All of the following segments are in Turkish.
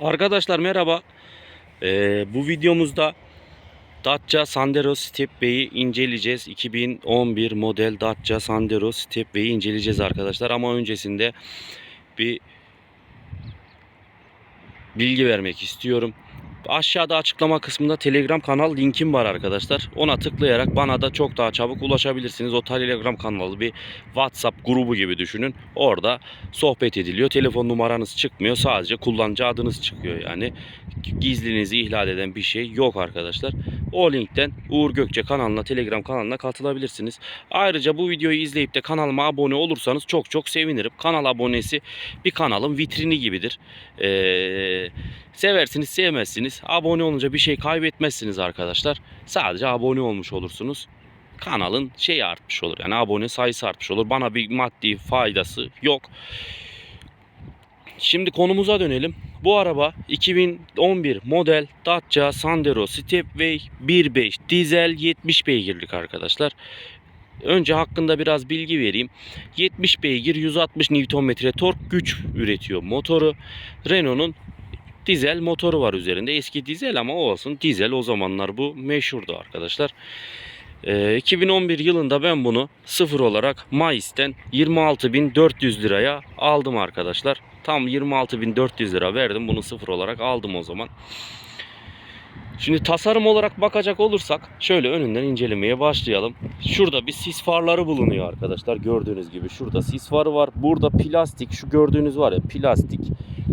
Arkadaşlar merhaba. Ee, bu videomuzda Dacia Sandero Stepway'i inceleyeceğiz. 2011 model Dacia Sandero Stepway'i inceleyeceğiz arkadaşlar. Ama öncesinde bir bilgi vermek istiyorum. Aşağıda açıklama kısmında Telegram kanal linkim var arkadaşlar. Ona tıklayarak bana da çok daha çabuk ulaşabilirsiniz. O Telegram kanalı bir WhatsApp grubu gibi düşünün. Orada sohbet ediliyor. Telefon numaranız çıkmıyor. Sadece kullanıcı adınız çıkıyor yani. Gizlinizi ihlal eden bir şey yok arkadaşlar. O linkten Uğur Gökçe kanalına, Telegram kanalına katılabilirsiniz. Ayrıca bu videoyu izleyip de kanalıma abone olursanız çok çok sevinirim. Kanal abonesi bir kanalın vitrini gibidir. Ee, seversiniz, sevmezsiniz. Abone olunca bir şey kaybetmezsiniz arkadaşlar. Sadece abone olmuş olursunuz. Kanalın şeyi artmış olur. Yani abone sayısı artmış olur. Bana bir maddi faydası yok. Şimdi konumuza dönelim. Bu araba 2011 model Dacia Sandero Stepway 1.5 dizel 70 beygirlik arkadaşlar. Önce hakkında biraz bilgi vereyim. 70 beygir 160 Nm tork güç üretiyor motoru. Renault'un dizel motoru var üzerinde. Eski dizel ama olsun dizel o zamanlar bu meşhurdu arkadaşlar. Ee, 2011 yılında ben bunu sıfır olarak Mayıs'ten 26.400 liraya aldım arkadaşlar. Tam 26.400 lira verdim. Bunu sıfır olarak aldım o zaman. Şimdi tasarım olarak bakacak olursak şöyle önünden incelemeye başlayalım. Şurada bir sis farları bulunuyor arkadaşlar. Gördüğünüz gibi şurada sis farı var. Burada plastik şu gördüğünüz var ya plastik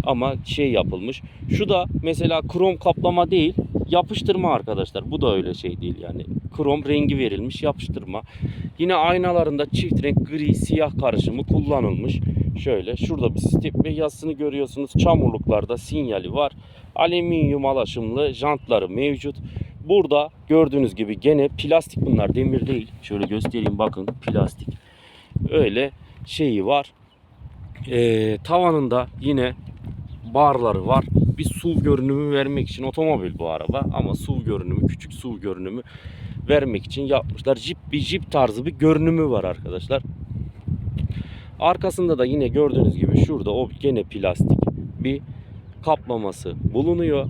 ama şey yapılmış. Şu da mesela krom kaplama değil yapıştırma arkadaşlar. Bu da öyle şey değil yani. Krom rengi verilmiş yapıştırma. Yine aynalarında çift renk gri siyah karışımı kullanılmış. Şöyle şurada bir step ve yazısını görüyorsunuz. Çamurluklarda sinyali var. Alüminyum alaşımlı jantları mevcut. Burada gördüğünüz gibi gene plastik bunlar demir değil. Şöyle göstereyim bakın plastik. Öyle şeyi var. Ee, tavanında yine barları var. Bir SUV görünümü vermek için otomobil bu araba ama SUV görünümü küçük SUV görünümü vermek için yapmışlar. Jeep bir Jeep tarzı bir görünümü var arkadaşlar. Arkasında da yine gördüğünüz gibi şurada o gene plastik bir kaplaması bulunuyor.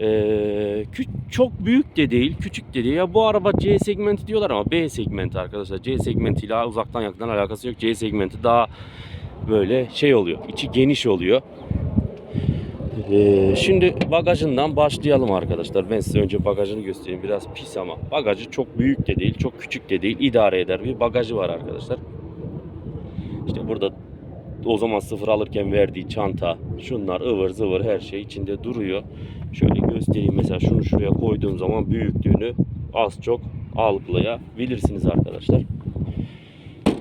Ee, çok büyük de değil, küçük de değil. Ya bu araba C segmenti diyorlar ama B segmenti arkadaşlar. C segmentiyle uzaktan yakından alakası yok. C segmenti daha böyle şey oluyor. içi geniş oluyor. Ee, şimdi bagajından başlayalım arkadaşlar. Ben size önce bagajını göstereyim. Biraz pis ama bagajı çok büyük de değil, çok küçük de değil. İdare eder bir bagajı var arkadaşlar. İşte burada o zaman sıfır alırken verdiği çanta, şunlar ıvır zıvır her şey içinde duruyor. Şöyle göstereyim mesela şunu şuraya koyduğum zaman büyüklüğünü az çok algılayabilirsiniz arkadaşlar.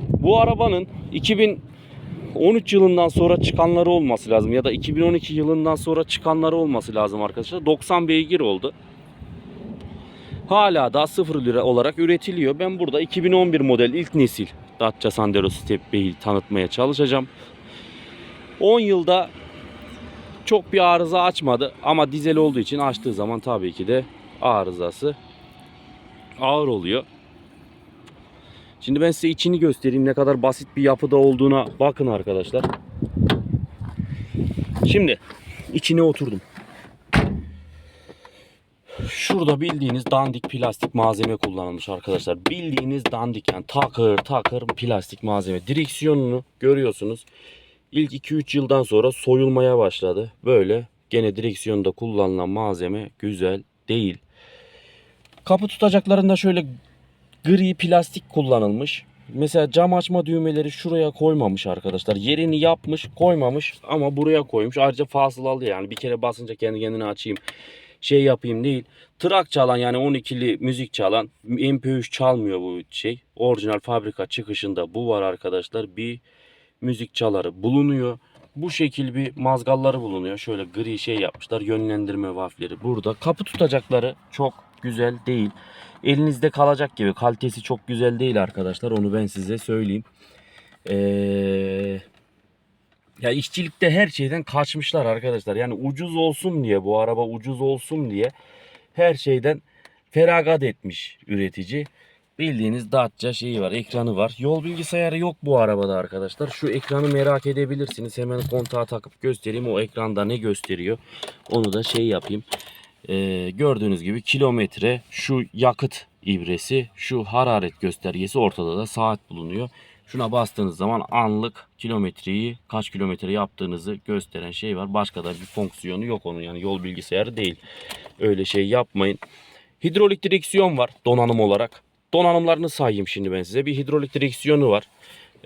Bu arabanın 2013 yılından sonra çıkanları olması lazım ya da 2012 yılından sonra çıkanları olması lazım arkadaşlar. 90 beygir oldu. Hala daha 0 lira olarak üretiliyor. Ben burada 2011 model ilk nesil Dacia Sandero Stepway'i tanıtmaya çalışacağım. 10 yılda çok bir arıza açmadı ama dizel olduğu için açtığı zaman tabii ki de arızası ağır oluyor. Şimdi ben size içini göstereyim ne kadar basit bir yapıda olduğuna bakın arkadaşlar. Şimdi içine oturdum. Şurada bildiğiniz dandik plastik malzeme kullanılmış arkadaşlar. Bildiğiniz dandik yani takır takır plastik malzeme. Direksiyonunu görüyorsunuz. İlk 2-3 yıldan sonra soyulmaya başladı. Böyle gene direksiyonda kullanılan malzeme güzel değil. Kapı tutacaklarında şöyle gri plastik kullanılmış. Mesela cam açma düğmeleri şuraya koymamış arkadaşlar. Yerini yapmış koymamış ama buraya koymuş. Ayrıca fasılalı yani bir kere basınca kendi kendine açayım şey yapayım değil. Trak çalan yani 12'li müzik çalan MP3 çalmıyor bu şey. Orijinal fabrika çıkışında bu var arkadaşlar. Bir müzik çaları bulunuyor. Bu şekil bir mazgalları bulunuyor. Şöyle gri şey yapmışlar. Yönlendirme vafleri burada. Kapı tutacakları çok güzel değil. Elinizde kalacak gibi. Kalitesi çok güzel değil arkadaşlar. Onu ben size söyleyeyim. Eee ya işçilikte her şeyden kaçmışlar arkadaşlar. Yani ucuz olsun diye bu araba ucuz olsun diye her şeyden feragat etmiş üretici. Bildiğiniz Dacia şeyi var, ekranı var. Yol bilgisayarı yok bu arabada arkadaşlar. Şu ekranı merak edebilirsiniz. Hemen kontağa takıp göstereyim. O ekranda ne gösteriyor? Onu da şey yapayım. Ee, gördüğünüz gibi kilometre, şu yakıt ibresi, şu hararet göstergesi ortada da saat bulunuyor. Şuna bastığınız zaman anlık kilometreyi kaç kilometre yaptığınızı gösteren şey var. Başka da bir fonksiyonu yok onun yani yol bilgisayarı değil. Öyle şey yapmayın. Hidrolik direksiyon var donanım olarak. Donanımlarını sayayım şimdi ben size. Bir hidrolik direksiyonu var.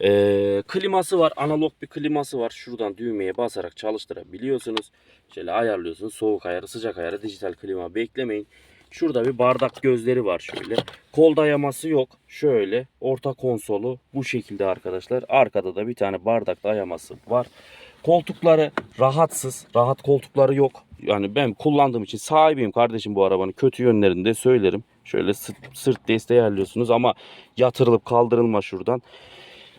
Ee, kliması var. Analog bir kliması var. Şuradan düğmeye basarak çalıştırabiliyorsunuz. Şöyle ayarlıyorsunuz. Soğuk ayarı, sıcak ayarı, dijital klima beklemeyin. Şurada bir bardak gözleri var şöyle. Kol dayaması yok. Şöyle orta konsolu bu şekilde arkadaşlar. Arkada da bir tane bardak dayaması var. Koltukları rahatsız. Rahat koltukları yok. Yani ben kullandığım için sahibiyim kardeşim bu arabanın. Kötü yönlerini de söylerim. Şöyle sırt, sırt desteği ayarlıyorsunuz ama yatırılıp kaldırılma şuradan.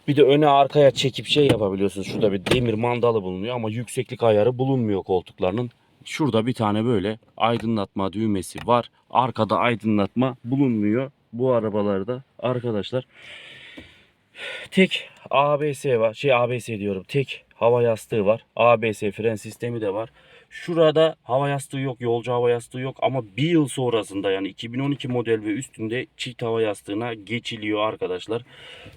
Bir de öne arkaya çekip şey yapabiliyorsunuz. Şurada bir demir mandalı bulunuyor ama yükseklik ayarı bulunmuyor koltuklarının. Şurada bir tane böyle aydınlatma düğmesi var. Arkada aydınlatma bulunmuyor bu arabalarda arkadaşlar. Tek ABS var. Şey ABS diyorum. Tek hava yastığı var. ABS fren sistemi de var. Şurada hava yastığı yok, yolcu hava yastığı yok ama bir yıl sonrasında yani 2012 model ve üstünde çift hava yastığına geçiliyor arkadaşlar.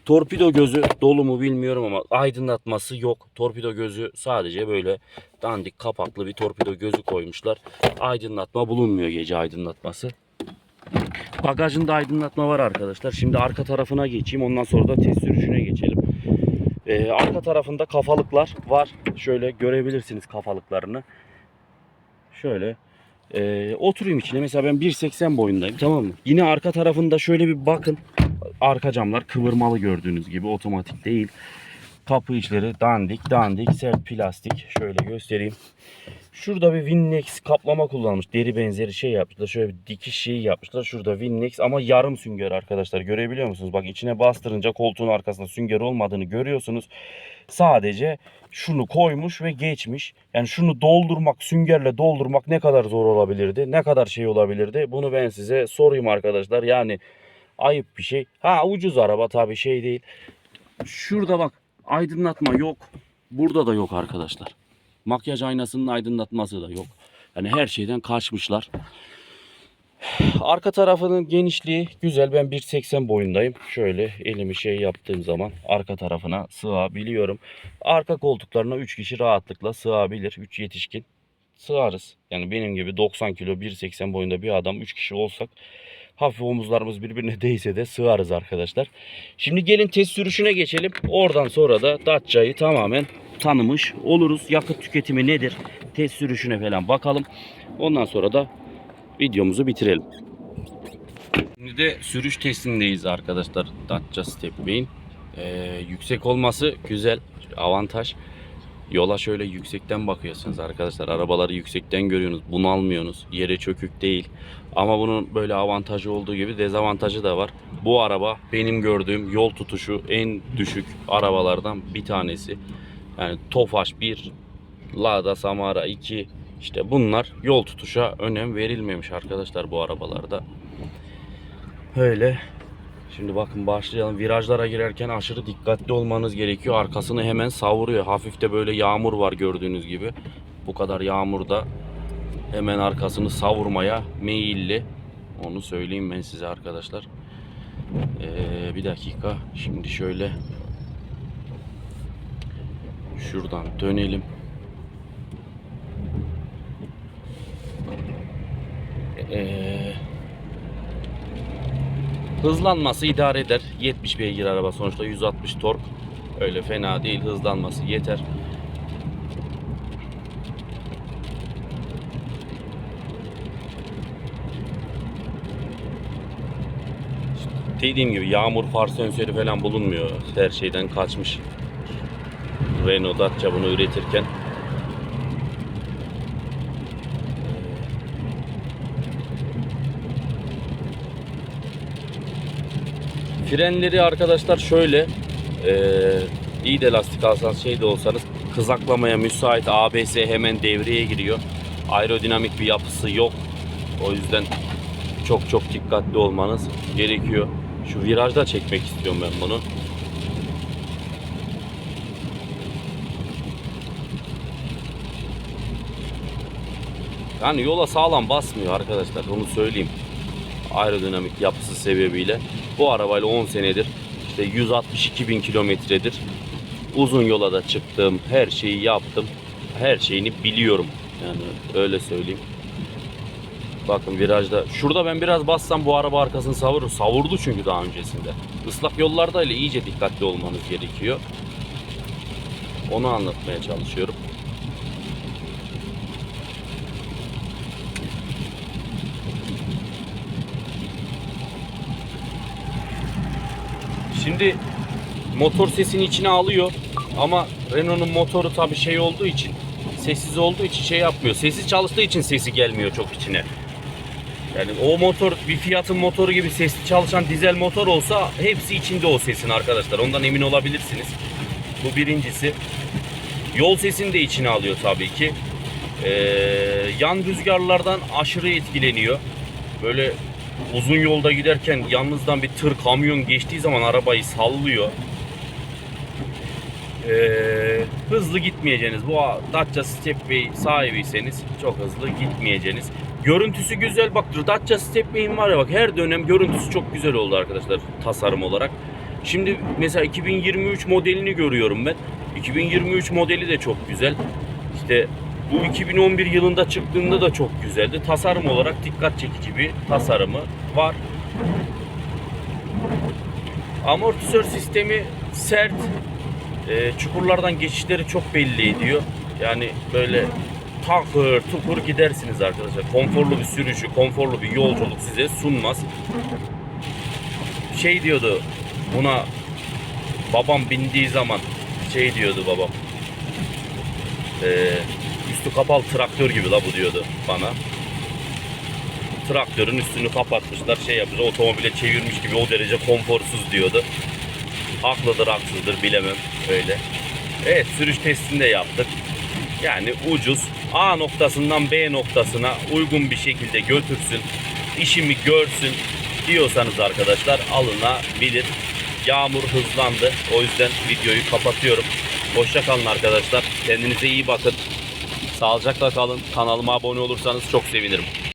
Torpido gözü dolu mu bilmiyorum ama aydınlatması yok. Torpido gözü sadece böyle dandik kapaklı bir torpido gözü koymuşlar. Aydınlatma bulunmuyor gece aydınlatması. Bagajında aydınlatma var arkadaşlar. Şimdi arka tarafına geçeyim. Ondan sonra da test sürüşüne geçelim. Ee, arka tarafında kafalıklar var. Şöyle görebilirsiniz kafalıklarını. Şöyle ee, oturayım içine. Mesela ben 1.80 boyundayım tamam mı? Yine arka tarafında şöyle bir bakın. Arka camlar kıvırmalı gördüğünüz gibi otomatik değil. Kapı içleri dandik dandik sert plastik. Şöyle göstereyim. Şurada bir Winnex kaplama kullanmış. Deri benzeri şey yapmışlar. Şöyle bir dikiş şeyi yapmışlar. Şurada Winnex ama yarım sünger arkadaşlar. Görebiliyor musunuz? Bak içine bastırınca koltuğun arkasında sünger olmadığını görüyorsunuz. Sadece şunu koymuş ve geçmiş. Yani şunu doldurmak, süngerle doldurmak ne kadar zor olabilirdi? Ne kadar şey olabilirdi? Bunu ben size sorayım arkadaşlar. Yani ayıp bir şey. Ha ucuz araba tabii şey değil. Şurada bak aydınlatma yok. Burada da yok arkadaşlar. Makyaj aynasının aydınlatması da yok. Yani her şeyden kaçmışlar. Arka tarafının genişliği güzel. Ben 1.80 boyundayım. Şöyle elimi şey yaptığım zaman arka tarafına sığabiliyorum. Arka koltuklarına 3 kişi rahatlıkla sığabilir. 3 yetişkin sığarız. Yani benim gibi 90 kilo 1.80 boyunda bir adam 3 kişi olsak hafif omuzlarımız birbirine değse de sığarız arkadaşlar. Şimdi gelin test sürüşüne geçelim. Oradan sonra da Dacia'yı tamamen tanımış oluruz. Yakıt tüketimi nedir? Test sürüşüne falan bakalım. Ondan sonra da videomuzu bitirelim. Şimdi de sürüş testindeyiz arkadaşlar. Dacia Stepway'in. Ee, yüksek olması güzel. Avantaj. Yola şöyle yüksekten bakıyorsunuz arkadaşlar. Arabaları yüksekten görüyorsunuz. Bunalmıyorsunuz. Yere çökük değil. Ama bunun böyle avantajı olduğu gibi dezavantajı da var. Bu araba benim gördüğüm yol tutuşu en düşük arabalardan bir tanesi. Yani Tofaş 1, Lada Samara 2 işte bunlar yol tutuşa önem verilmemiş arkadaşlar bu arabalarda. Öyle. Şimdi bakın başlayalım. Virajlara girerken aşırı dikkatli olmanız gerekiyor. Arkasını hemen savuruyor. Hafif de böyle yağmur var gördüğünüz gibi. Bu kadar yağmurda hemen arkasını savurmaya meyilli. Onu söyleyeyim ben size arkadaşlar. Ee, bir dakika. Şimdi şöyle şuradan dönelim. Ee, hızlanması idare eder. 70 beygir araba sonuçta 160 tork. Öyle fena değil. Hızlanması yeter. Dediğim gibi yağmur far sensörü falan bulunmuyor. Her şeyden kaçmış. Renault Dacia bunu üretirken Frenleri arkadaşlar şöyle eee iyi de lastik alsanız şey de olsanız kızaklamaya müsait ABS hemen devreye giriyor. Aerodinamik bir yapısı yok. O yüzden çok çok dikkatli olmanız gerekiyor. Şu virajda çekmek istiyorum ben bunu. Yani yola sağlam basmıyor arkadaşlar onu söyleyeyim. Aerodinamik yapısı sebebiyle. Bu arabayla 10 senedir işte 162 bin kilometredir. Uzun yola da çıktım. Her şeyi yaptım. Her şeyini biliyorum. Yani öyle söyleyeyim. Bakın virajda. Şurada ben biraz bassam bu araba arkasını savurur. Savurdu çünkü daha öncesinde. Islak yollarda ile iyice dikkatli olmanız gerekiyor. Onu anlatmaya çalışıyorum. Şimdi motor sesini içine alıyor ama Renault'un motoru tabi şey olduğu için sessiz olduğu için şey yapmıyor. Sessiz çalıştığı için sesi gelmiyor çok içine. Yani o motor bir Fiat'ın motoru gibi sesli çalışan dizel motor olsa hepsi içinde o sesin arkadaşlar. Ondan emin olabilirsiniz. Bu birincisi. Yol sesini de içine alıyor tabii ki. Ee, yan rüzgarlardan aşırı etkileniyor. Böyle uzun yolda giderken yalnızdan bir tır kamyon geçtiği zaman arabayı sallıyor. Ee, hızlı gitmeyeceğiniz. Bu Dacia Stepway sahibiyseniz çok hızlı gitmeyeceğiniz. Görüntüsü güzel. Bak Dacia Stepway'in var ya bak her dönem görüntüsü çok güzel oldu arkadaşlar tasarım olarak. Şimdi mesela 2023 modelini görüyorum ben. 2023 modeli de çok güzel. İşte bu 2011 yılında çıktığında da çok güzeldi. Tasarım olarak dikkat çekici bir tasarımı var. Amortisör sistemi sert. Ee, çukurlardan geçişleri çok belli ediyor. Yani böyle takır tukur gidersiniz arkadaşlar. Konforlu bir sürüşü, konforlu bir yolculuk size sunmaz. Şey diyordu buna babam bindiği zaman şey diyordu babam. Ee, üstü kapalı traktör gibi la bu diyordu bana. Traktörün üstünü kapatmışlar şey yapmışlar otomobile çevirmiş gibi o derece konforsuz diyordu. Haklıdır haksızdır bilemem öyle. Evet sürüş testini de yaptık. Yani ucuz A noktasından B noktasına uygun bir şekilde götürsün. işimi görsün diyorsanız arkadaşlar alınabilir. Yağmur hızlandı. O yüzden videoyu kapatıyorum. Hoşça kalın arkadaşlar. Kendinize iyi bakın. Sağlıcakla kalın. Kanalıma abone olursanız çok sevinirim.